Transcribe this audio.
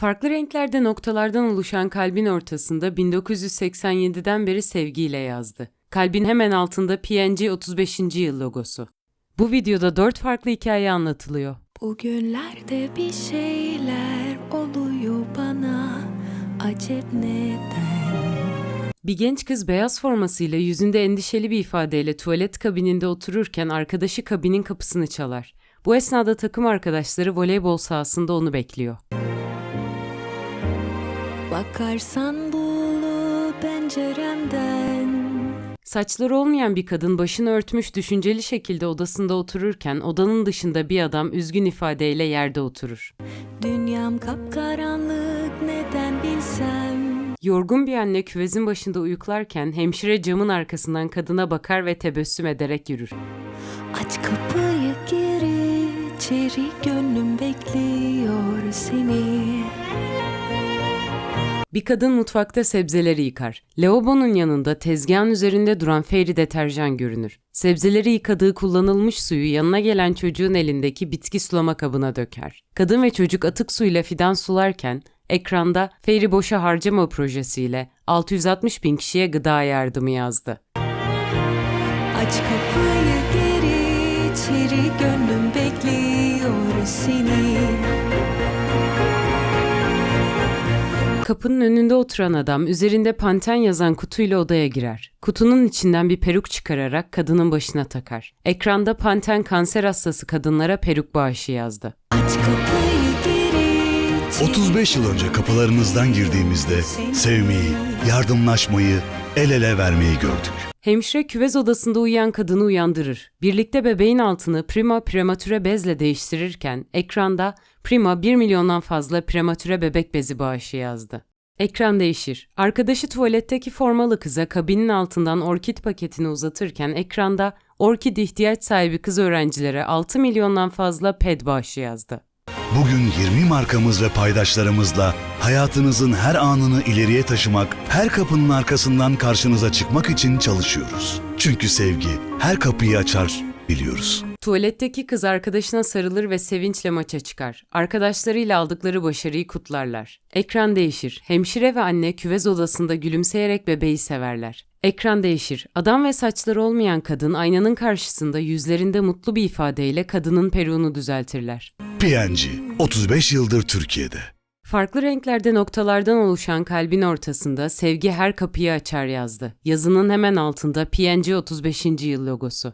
Farklı renklerde noktalardan oluşan kalbin ortasında 1987'den beri sevgiyle yazdı. Kalbin hemen altında PNG 35. yıl logosu. Bu videoda dört farklı hikaye anlatılıyor. Bugünlerde bir şeyler oluyor bana acep neden? Bir genç kız beyaz formasıyla yüzünde endişeli bir ifadeyle tuvalet kabininde otururken arkadaşı kabinin kapısını çalar. Bu esnada takım arkadaşları voleybol sahasında onu bekliyor. Bakarsan bulu penceremden Saçları olmayan bir kadın başını örtmüş düşünceli şekilde odasında otururken odanın dışında bir adam üzgün ifadeyle yerde oturur. Dünyam kapkaranlık neden bilsem Yorgun bir anne küvezin başında uyuklarken hemşire camın arkasından kadına bakar ve tebessüm ederek yürür. Aç kapıyı gir içeri gönlüm bekliyor seni Bir kadın mutfakta sebzeleri yıkar. Lavabonun yanında tezgahın üzerinde duran Fairy deterjan görünür. Sebzeleri yıkadığı kullanılmış suyu yanına gelen çocuğun elindeki bitki sulama kabına döker. Kadın ve çocuk atık suyla fidan sularken ekranda Fairy boşa harcama projesiyle 660 bin kişiye gıda yardımı yazdı. Aç kapıyı gir içeri gönlüm bekliyor Kapının önünde oturan adam üzerinde panten yazan kutuyla odaya girer. Kutunun içinden bir peruk çıkararak kadının başına takar. Ekranda panten kanser hastası kadınlara peruk bağışı yazdı. Aç kapıyı gir içeri 35 yıl önce kapılarınızdan girdiğimizde sevmeyi, yardımlaşmayı, el ele vermeyi gördük. Hemşire küvez odasında uyuyan kadını uyandırır. Birlikte bebeğin altını prima prematüre bezle değiştirirken ekranda prima 1 milyondan fazla prematüre bebek bezi bağışı yazdı. Ekran değişir. Arkadaşı tuvaletteki formalı kıza kabinin altından orkid paketini uzatırken ekranda orkid ihtiyaç sahibi kız öğrencilere 6 milyondan fazla ped bağışı yazdı. Bugün 20 markamız ve paydaşlarımızla hayatınızın her anını ileriye taşımak, her kapının arkasından karşınıza çıkmak için çalışıyoruz. Çünkü sevgi her kapıyı açar, biliyoruz. Tuvaletteki kız arkadaşına sarılır ve sevinçle maça çıkar. Arkadaşlarıyla aldıkları başarıyı kutlarlar. Ekran değişir. Hemşire ve anne küvez odasında gülümseyerek bebeği severler. Ekran değişir. Adam ve saçları olmayan kadın aynanın karşısında yüzlerinde mutlu bir ifadeyle kadının peruğunu düzeltirler. PNG 35 yıldır Türkiye'de. Farklı renklerde noktalardan oluşan kalbin ortasında sevgi her kapıyı açar yazdı. Yazının hemen altında PNG 35. yıl logosu.